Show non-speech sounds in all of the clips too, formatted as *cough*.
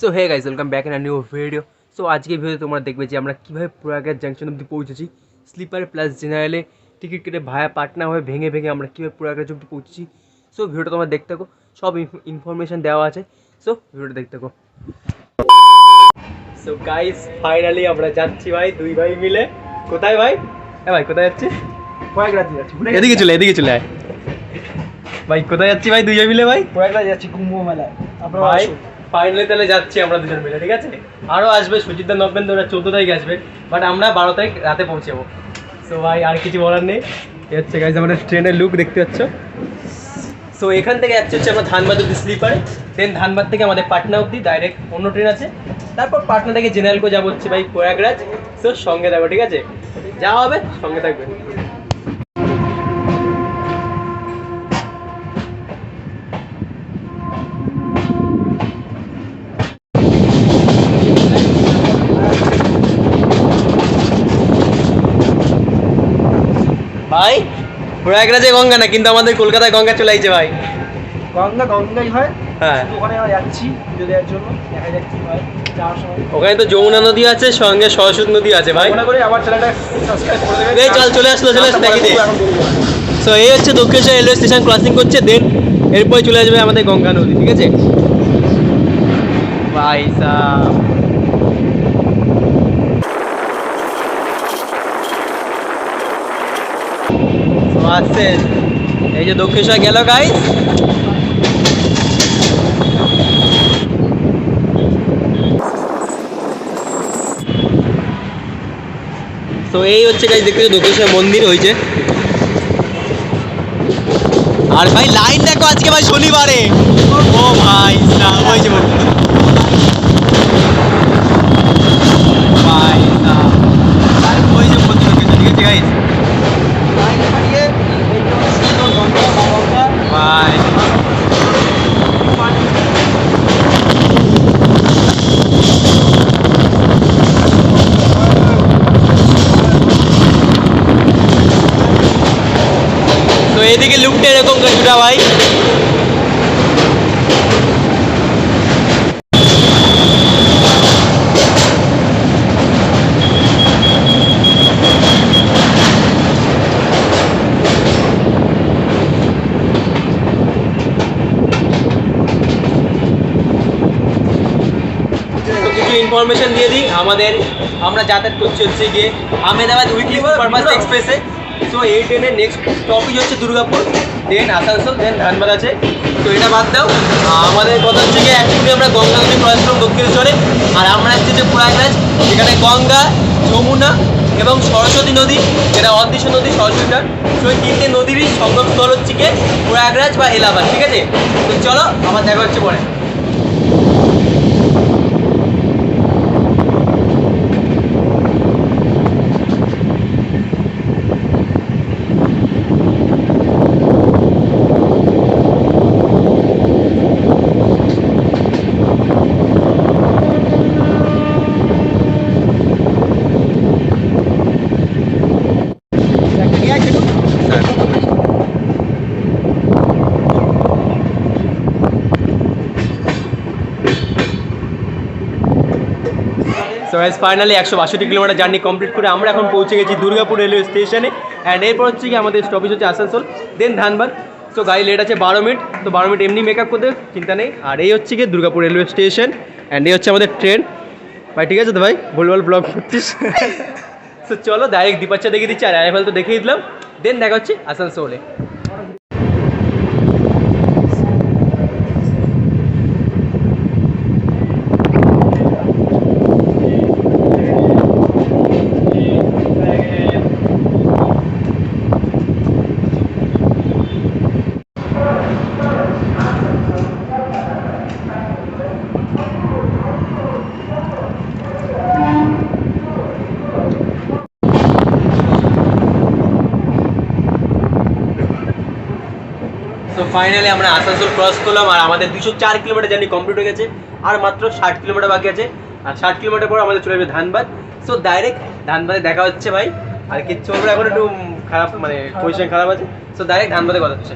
So hey guys welcome back a new video so আজকে ভিডিওতে তোমরা দেখবে যে আমরা কীভাবে প্রয়াগের জাংশন অব্দি পৌঁছেছি। স্লিপার প্লাস জেনারেলে টিকিট কেটে ভায়া পাটনা হয়ে ভেঙে ভেঙে আমরা কীভাবে প্রয়াগের অব্দি পৌঁছেছি। সো ভিডিওটা তোমরা দেখতে থাকো। সব ইনফরমেশন দেওয়া আছে। সো ভিডিওটা দেখতে থাকো। সো গাইস ফাইনালি আমরা যাচ্ছি ভাই দুই ভাই মিলে। কোথায় ভাই? হ্যাঁ ভাই কোথায় যাচ্ছি প্রয়াগরাজ যাচ্ছি এদিকে চলে এদিকে চলে আয়। ভাই কোথায় যাচ্ছি ভাই দুই ভাই মিলে ভাই? প্রয়াগরাজ যাচ্ছি কুম্ভ মেলায়। আপনারা ভাই। ফাইনালি তাহলে যাচ্ছি আমরা দুজন মিলে, ঠিক আছে? আরও আসবে সুজিত নবেন্দ্র, ওরা চোদ্দ তারিখ আসবে বাট আমরা বারো তারিখ রাতে পৌঁছাবো। সো ভাই, আর কিছু বলার নেই। এ হচ্ছে গাইজ আমাদের ট্রেনের লুক দেখতে পাচ্ছ। সো এখান থেকে যাচ্ছে হচ্ছে আমরা ধানবাদ অব্দি স্লিপারে। দেন ধানবাদ থেকে আমাদের পাটনা অব্দি ডাইরেক্ট অন্য ট্রেন আছে। তারপর পাটনা থেকে জেনারেল কো যাব হচ্ছে ভাই প্রয়াগরাজ। সো সঙ্গে থাকব, ঠিক আছে? যা হবে, সঙ্গে থাকবে ভাই প্রয়াগরাজে গঙ্গা না কিন্তু আমাদের কলকাতায় গঙ্গা চলে আইছে ভাই। গঙ্গা গঙ্গাই হয়। হ্যাঁ। ওখানে আমরা যাচ্ছি পুজো দেওয়ার জন্য দেখা যাক কি হয় ওখানে তো যমুনা নদী আছে সঙ্গে সরস্বতী নদী আছে ভাই। আমার চ্যানেলটা সাবস্ক্রাইব করে দেবেন এই চল চলে আসলো চলে আসলো দেখি দে। সো এই হচ্ছে দক্ষিণেশ্বর রেলওয়ে স্টেশন ক্রসিং করছে দেন এরপরে চলে আসবে আমাদের গঙ্গা নদী ঠিক আছে? ভাই সাহ তো আসছে এই যে দক্ষিণেশ্বর গেল গাইস তো এই হচ্ছে গাইস দেখতে পাচ্ছ দক্ষিণেশ্বর মন্দির হয়েছে। আর ভাই লাইন দেখো আজকে, ভাই, শনিবারে। ও ভাই সাহ হয়েছে ভাই সাহ হয়েছে ঠিক আছে এদিকে লুকটা এরকম কিছুটা ভাই। কিছু ইনফরমেশন দিয়ে দিই আমাদের আমরা যাতায়াত করছি হচ্ছে গিয়ে আহমেদাবাদ উইকলি পারপাস এক্সপ্রেসে সো এই ট্রেনের নেক্সট স্টপেজ হচ্ছে দুর্গাপুর দেন আসানসোল দেন ধানবাদ আছে। তো এটা বাদ দাও। আমাদের কথা হচ্ছে গিয়ে অ্যাকচুয়ালি আমরা গঙ্গা নদী ক্রস করব দক্ষিণেশ্বরে, আর আমরা যে প্রয়াগরাজ এখানে গঙ্গা, যমুনা এবং সরস্বতী নদী, যেটা অদৃশ্য নদী সরস্বতীটা এই তিনটে নদীরই সঙ্গমস্থল হচ্ছে গিয়ে প্রয়াগরাজ বা এলাহাবাদ, ঠিক আছে? তো চলো আমার দেখা হচ্ছে পরে নিয়ে আসি একটু। সো গাইস ফাইনালি একশো বাষট্টি কিলোমিটার জার্নি কমপ্লিট করে আমরা এখন পৌঁছে গেছি দুর্গাপুর রেলওয়ে স্টেশনে অ্যান্ড এরপর হচ্ছে কি আমাদের স্টপেজ হচ্ছে আসানসোল দেন ধানবাদ। সো গাড়ি লেট আছে বারো মিনিট তো বারো মিনিট এমনি মেকআপ করতে চিন্তা নেই। আর এই হচ্ছে কি দুর্গাপুর রেলওয়ে স্টেশন অ্যান্ড এই হচ্ছে আমাদের ট্রেন ভাই ঠিক আছে তো ভাই? ভুলভাল ব্লগ করছিস। *laughs* তো চলো ডাইরেক্ট দীপাচ্চা দেখিয়ে দিচ্ছি আর অ্যারাইভাল তো দেখিয়ে দিলাম। দেন দেখা হচ্ছে আসানসোলে। ফাইনালি আমরা আসানসোল ক্রস করলাম আর আমাদের দুশো চার কিলোমিটার জার্নি কমপ্লিট হয়ে গেছে। আর মাত্র ষাট কিলোমিটার বাকি আছে। আর ষাট কিলোমিটার পর আমাদের চলে যাবে ধানবাদ। সো ডাইরেক্ট ধানবাদে দেখা হচ্ছে ভাই। আর কিচ্ছু না, এখন একটু খারাপ মানে পজিশন খারাপ আছে। সো ডাইরেক্ট ধানবাদে কথা হচ্ছে।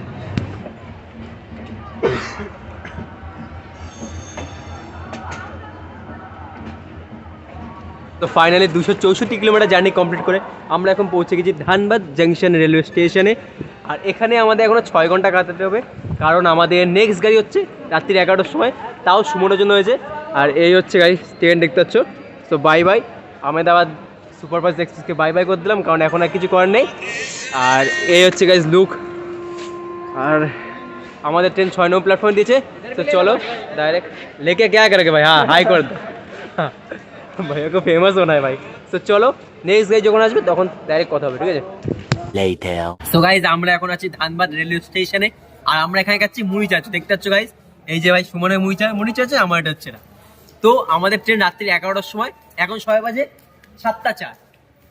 তো ফাইনালি দুশো চৌষট্টি কিলোমিটার জার্নি কমপ্লিট করে আমরা এখন পৌঁছে গেছি ধানবাদ জাংশন রেলওয়ে স্টেশনে আর এখানে আমাদের এখনও ছয় ঘণ্টা কাটাতে হবে। কারণ আমাদের নেক্সট গাড়ি হচ্ছে রাত্রির এগারোটার সময়। তাও সুমনের জন্য হয়েছে। আর এই হচ্ছে গাড়ি ট্রেন দেখতে পাচ্ছ। তো বাই বাই আহমেদাবাদ সুপারফাস্ট এক্সপ্রেসকে বাই বাই করে দিলাম। কারণ এখন আর কিছু করার নেই। আর এই হচ্ছে গাইজ লুক আর আমাদের ট্রেন ছয় নম্বর প্ল্যাটফর্ম দিয়েছে। তো চলো ডাইরেক্ট লেকে ক্যা করে ভাই? হ্যাঁ হাই করে খুব ফেমাস বানায় ভাই। তো চলো নেক্সট গাড়ি যখন আসবে, তখন ডাইরেক্ট কথা হবে, ঠিক আছে? Later. আমরা এখন আছি ধানবাদ রেলওয়ে স্টেশনে আর আমরা এখানে খাচ্ছি মুড়ি চাচ্ছ দেখতে পাচ্ছ গাইজ এই যে ভাই সুমনের মুড়ি চা মুড়ি চাচ্ছে আমার এটা হচ্ছে না। তো আমাদের ট্রেন রাত্রি এগারোটার সময়, এখন ছয় বাজে সাতটা চার।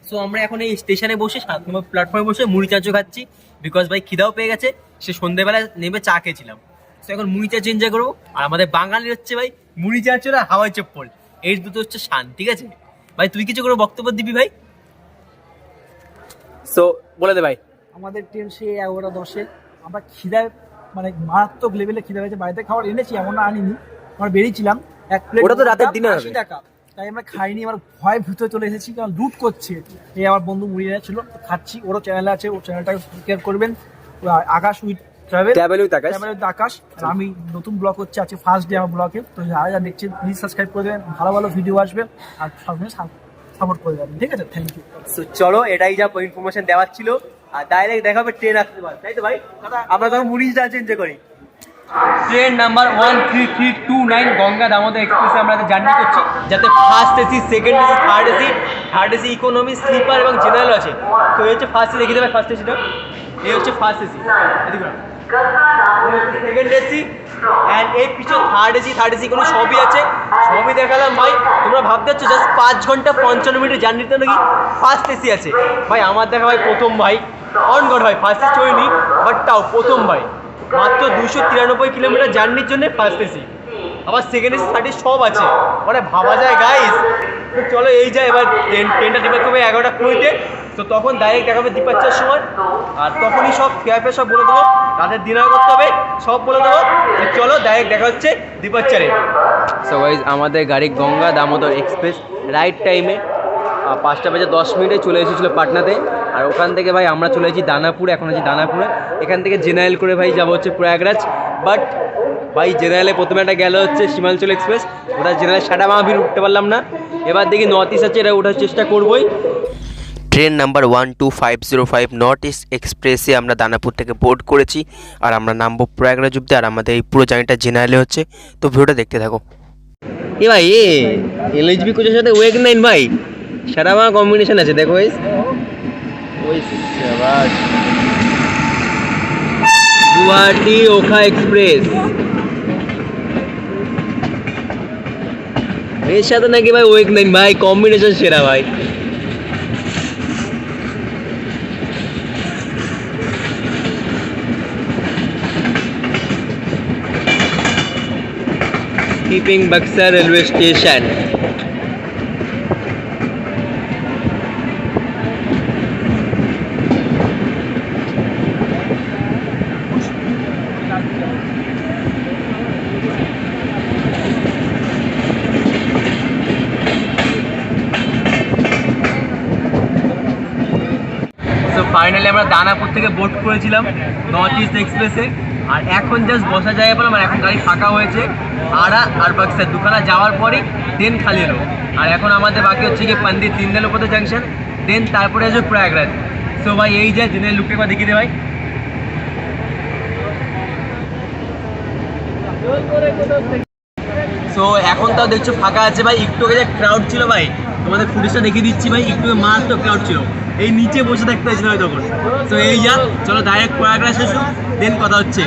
সো আমরা এখন এই স্টেশনে বসে, সাত নম্বর প্ল্যাটফর্মে বসে মুড়ি চাচো খাচ্ছি। বিকজ ভাই খিদাও পেয়ে গেছে, সে সন্ধ্যেবেলা নেমে চা খেয়েছিলাম। তো এখন মুড়ি চাচো এনজয় করব। আর আমাদের বাঙালির হচ্ছে ভাই মুড়ি চাচোরা হাওয়াই চপ্পল। এই দুটো হচ্ছে শান, ঠিক আছে? ভাই তুই কিছু করে বক্তব্য দিবি ভাই? সো বলে দে ভাই। আমাদের ট্রেন সে এগারোটা দশে। আমরা খিদায় মানে মারাত্মক লেভেলে খিদা হয়েছে বাড়িতে খাবার এনেছি এমন না আনিনি। আমরা বেরিয়েছিলাম এক প্লেট ওটা তো রাতের হবে। টাকা। তাই আমরা খাইনি আমার ভয় ভূতে চলে এসেছি কারণ লুট করছে। এই আমার বন্ধু মুড়ি ছিল খাচ্ছি। ওরও চ্যানেল আছে ও চ্যানেলটা কেয়ার করবেন। Akash with travel travel with Akash travel with Akash আমি নতুন ব্লগ হচ্ছে আছে ফার্স্ট ডে আমার ব্লগে তো যারা যারা দেখছেন প্লিজ সাবস্ক্রাইব করে দেবেন। ভালো ভালো ভিডিও আসবে। আর সবসময় সাপোর্ট করে দেবেন ঠিক আছে? থ্যাংক ইউ তো চলো এটাই যা ইনফরমেশন দেওয়ার ছিল। আর ডাইরেক্ট দেখা হবে ট্রেন আসতে পারে তাই তো ভাই? আমরা তখন মুড়িশ ডাল চেঞ্জ করি। Train number one three three two nine Ganga Damodar এক্সপ্রেসে আমরা জার্নি করছি যাতে first AC second AC third AC third AC economy sleeper এবং জেনারেল আছে। তো এই হচ্ছে ফার্স্ট এসি দেখে দেবে ফার্স্ট এসিটা এই হচ্ছে first AC second AC and এই পিছনে থার্ড এসি থার্ড এসি কোনো সবই আছে? সবই দেখালাম, ভাই। তোমরা ভাবতে পারছ জাস্ট পাঁচ ঘণ্টা পঞ্চান্ন মিনিট জার্নিতে নাকি ফার্স্ট এসি আছে? ভাই, আমার দেখা ভাই প্রথম ভাই। অন গড ভাই ফার্স্ট এসি চড়িনি বাট তাও প্রথম ভাই। মাত্র দুশো তিরানব্বই কিলোমিটার জার্নির জন্য ফার্স্ট এসি আবার সেকেন্ড এসি থার্টি সব আছে। মানে ভাবা যায় গাইস চলো, এই যায়, এবার ট্রেন ট্রেনটা ডিপার্ট করবে এগারোটা কুড়িতে। তো তখন ডাইরেক্ট দেখাবে দ্বিপাচ্চার সময়, আর তখনই সব খেয়াপে সব বলে দেবো তাদের ডিনার করতে হবে, সব বলে দেবো তো চলো ডাইরেক্ট দেখা হচ্ছে দ্বিপাচ্চারে সো গাইজ আমাদের গাড়ি গঙ্গা দামোদর এক্সপ্রেস রাইট টাইমে পাঁচটা বাজে দশ মিনিটে চলে এসেছিল পাটনাতে। আর ওখান থেকে ভাই আমরা চলে এসেছি দানাপুর, এখন আছি দানাপুরে। এখান থেকে জেনারেল করে ভাই যাব হচ্ছে প্রয়াগরাজ। বাট ভাই জেনারেলে প্রথমে একটা গেল হচ্ছে সীমাঞ্চল এক্সপ্রেস। ওটা জেনারেল সাটা মাহবির উঠতে পারলাম না। এবার দেখি নর্থ ইস্ট আছে, এটা ওঠার চেষ্টা করবোই। Train number one two five zero five north east এক্সপ্রেসে আমরা দানাপুর থেকে বোর্ড করেছি আর আমরা নামবো প্রয়াগরাজ অব্দি আর আমাদের এই পুরো জার্নিটা জেনারেলে হচ্ছে। তো ভিডিওটা দেখতে থাকো। এ ভাই এ এলএইচবি কোচের সাথে ওয়েগ নাইন ভাই। সারা মা কম্বিনেশন আছে দেখো ওই গুয়াহাটি ওখা এক্সপ্রেস এর সাথে নাকি ভাই ওয়েগ নাইন ভাই কম্বিনেশন সেরা ভাই। Keeping Buxar railway station. Finally আমরা দানাপুর থেকে বোট করেছিলাম নর্থ ইস্ট এক্সপ্রেসে আর এখন জাস্ট বসা যায় বললাম আর এখন গাড়ি ফাঁকা হয়েছে আড়া আর বাক্সার দুখানা যাওয়ার পরেই দেন খালি হলো। আর এখন আমাদের বাকি হচ্ছে কি পন্ডিত তিনদেল উপরে জাংশন দেন তারপরে আসবে প্রয়াগরাজ। সো ভাই, এই যে দিনের লুকটা একবার দেখিয়ে দে ভাই। সো এখন তাও দেখছ ফাঁকা আছে ভাই, একটু আগে ক্রাউড ছিল ভাই, তোমাদের ফুটেজটা দেখিয়ে দিচ্ছি ভাই, একটু মারাত্মক ক্রাউড ছিল। এই নিচে বসে থাকতে হয়েছিল তখন। তো এই যা, চলো ডাইরেক্ট প্রয়াগরাজ শেষ দেন কথা হচ্ছে।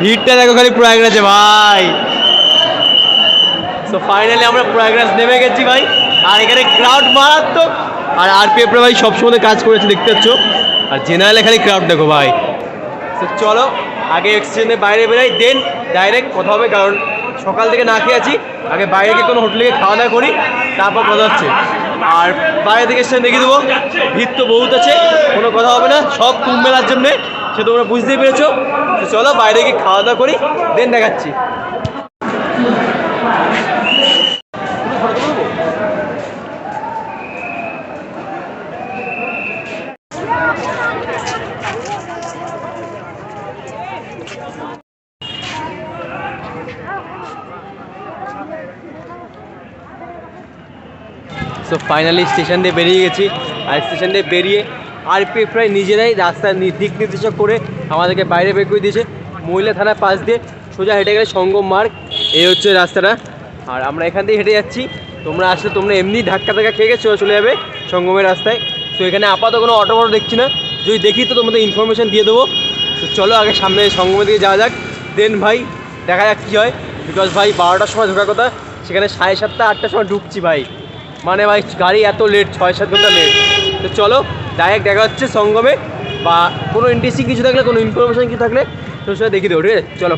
ভিড়টা দেখো খালি প্রয়াগরাজে, ভাই। সো ফাইনালি আমরা প্রয়াগরাজ নেমে গেছি, ভাই। আর এখানে ক্রাউড মারাত্মক। আর আরপিএফরা ভাই, সবসময় কাজ করেছে, দেখতে পাচ্ছ। আর জেনারেলে খালি ক্রাউড দেখো, ভাই। তো চলো, আগে এক্সচেঞ্জে বাইরে বেরাই দেন ডাইরেক্ট কথা হবে, কারণ সকাল থেকে না খেয়ে আছি। আগে বাইরে গিয়ে কোনো হোটেলে খাওয়া দাওয়া করি, তারপর কথা হচ্ছে। আর বাইরে থেকে এসে দেখে দেবো, ভিড় তো বহুত আছে, কোনো কথা হবে না, সব কুম্ভ মেলার জন্যে, সে তোমরা বুঝতেই পেরেছ। চলো বাইরে গিয়ে খাওয়া দাওয়া করি দেন দেখাচ্ছি। সো ফাইনালি স্টেশন দিয়ে বেরিয়ে গেছি। আর স্টেশন দিয়ে বেরিয়ে আর আরপিএফ প্রায় নিজেরাই রাস্তার দিক নির্দেশক করে আমাদেরকে বাইরে বের করে দিয়েছে। মহিলা থানার পাশ দিয়ে সোজা হেঁটে গেলে সঙ্গম মার্গ। এই হচ্ছে রাস্তাটা। আর আমরা এখান দিয়ে হেঁটে যাচ্ছি। তোমরা আসলে তোমরা এমনি ধাক্কা ধাক্কা খেয়ে গেছো, চলে যাবে সঙ্গমের রাস্তায়। তো এখানে আপাতত কোনো অটো ফটো দেখছি না। যদি দেখি তো তোমাদের ইনফরমেশন দিয়ে দেবো। তো চলো আগে সামনে সঙ্গমের দিকে যাওয়া যাক। দেন ভাই, দেখা যাক কী হয়। বিকজ ভাই বারোটার সময় ঢোকার কথা। সেখানে সাড়ে সাতটা, আটটার সময় ঢুকছি ভাই। মানে ভাই, গাড়ি এত লেট ছয় সাত ঘণ্টা লেট তো চলো ডাইরেক্ট দেখা হচ্ছে সঙ্গমে, বা কোনো ইন্টারেস্টিং কিছু থাকলে, কোনো ইনফরমেশান কিছু থাকলে তোর সাথে দেখিয়ে দেবো, ঠিক আছে? চলো।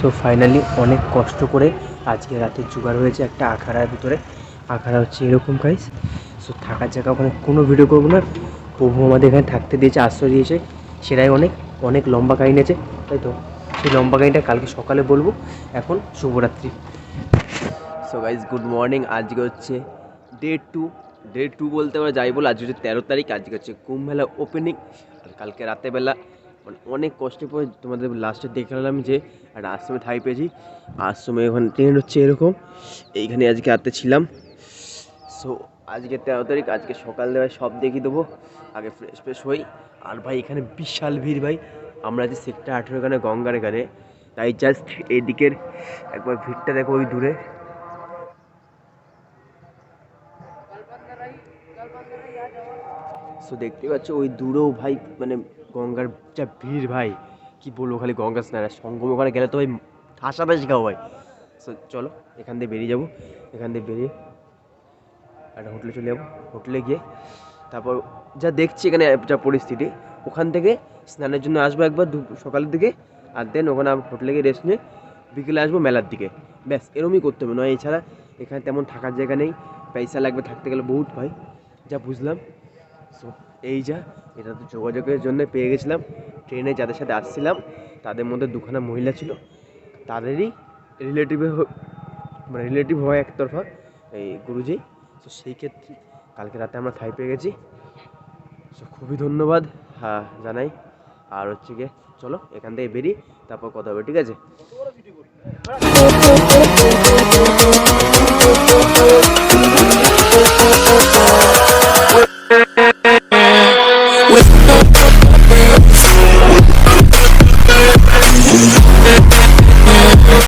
সো ফাইনালি অনেক কষ্ট করে আজকে রাতে জোগাড় হয়েছে একটা আখাড়ার ভিতরে। আখাড়া হচ্ছে এরকম গাইস সো থাকার জায়গা ওখানে কোনো ভিডিও করব না। প্রভু আমাদের এখানে থাকতে দিয়েছে আশ্রয় দিয়েছে। সেটাই অনেক অনেক লম্বা কাহিনী আছে তাই তো? সেই লম্বা কাহিনীটা কালকে সকালে বলব। এখন শুভরাত্রি। সো গাইজ গুড মর্নিং আজকে হচ্ছে ডে টু ডে টু বলতে আমরা যাই বল আজকে হচ্ছে তেরো তারিখ। আজকে হচ্ছে কুম্ভ মেলা ওপেনিং আর কালকে রাতেবেলা মানে অনেক কষ্টের পরে তোমাদের লাস্টে দেখালাম যে একটা আশ্রমে ঠাই পেয়েছি। আশ্রমে ওখানে ট্রেন হচ্ছে এরকম। এইখানে আজকে রাতে ছিলাম। সো আজকে তেরো তারিখ, আজকে সকাল দেওয়ায় সব দেখিয়ে দেবো। আগে ফ্রেশ ফ্রেশ হই। আর ভাই, এখানে বিশাল ভিড় ভাই। আমরা যে সেক্টর আঠেরো এখানে গঙ্গার এখানে তাই জাস্ট এদিকের একবার ভিড়টা দেখো ওই দূরে। সো দেখতে পাচ্ছ ওই দূরেও ভাই মানে গঙ্গার যা ভিড় ভাই, কি বলব খালি গঙ্গা স্নান সঙ্গম ওখানে গেলে তো ভাই ঠাসাঠাসি খাও ভাই। সো চলো, এখান দিয়ে বেরিয়ে যাব, এখান দিয়ে বেরিয়ে একটা হোটেলে চলে যাব। হোটেলে গিয়ে তারপর যা দেখছি এখানে যা পরিস্থিতি, ওখান থেকে স্নানের জন্য আসব একবার সকালের দিকে, আর দেন ওখানে হোটেলে গিয়ে রেস্ট নিয়ে বিকেলে আসব মেলার দিকে। ব্যাস, এরমই করতে হবে, নয় এছাড়া এখানে তেমন থাকার জায়গা নেই, পয়সা লাগবে থাকতে গেলে বহুত ভাই, যা বুঝলাম। সো এই যা, এটা তো যোগাযোগের জন্য পেয়ে গেছিলাম। ট্রেনে যাদের সাথে আসছিলাম, তাদের মধ্যে দুখানা মহিলা ছিল। তাদেরই রিলেটিভে মানে রিলেটিভ হয় একতরফা, এই গুরুজি। তো সেই ক্ষেত্রে কালকে রাতে আমরা ঠাই পেয়ে গেছি। সো খুবই ধন্যবাদ হ্যাঁ জানাই। আর হচ্ছে গিয়ে, চলো, এখান থেকে বেরিয়ে তারপর কথা হবে, ঠিক আছে?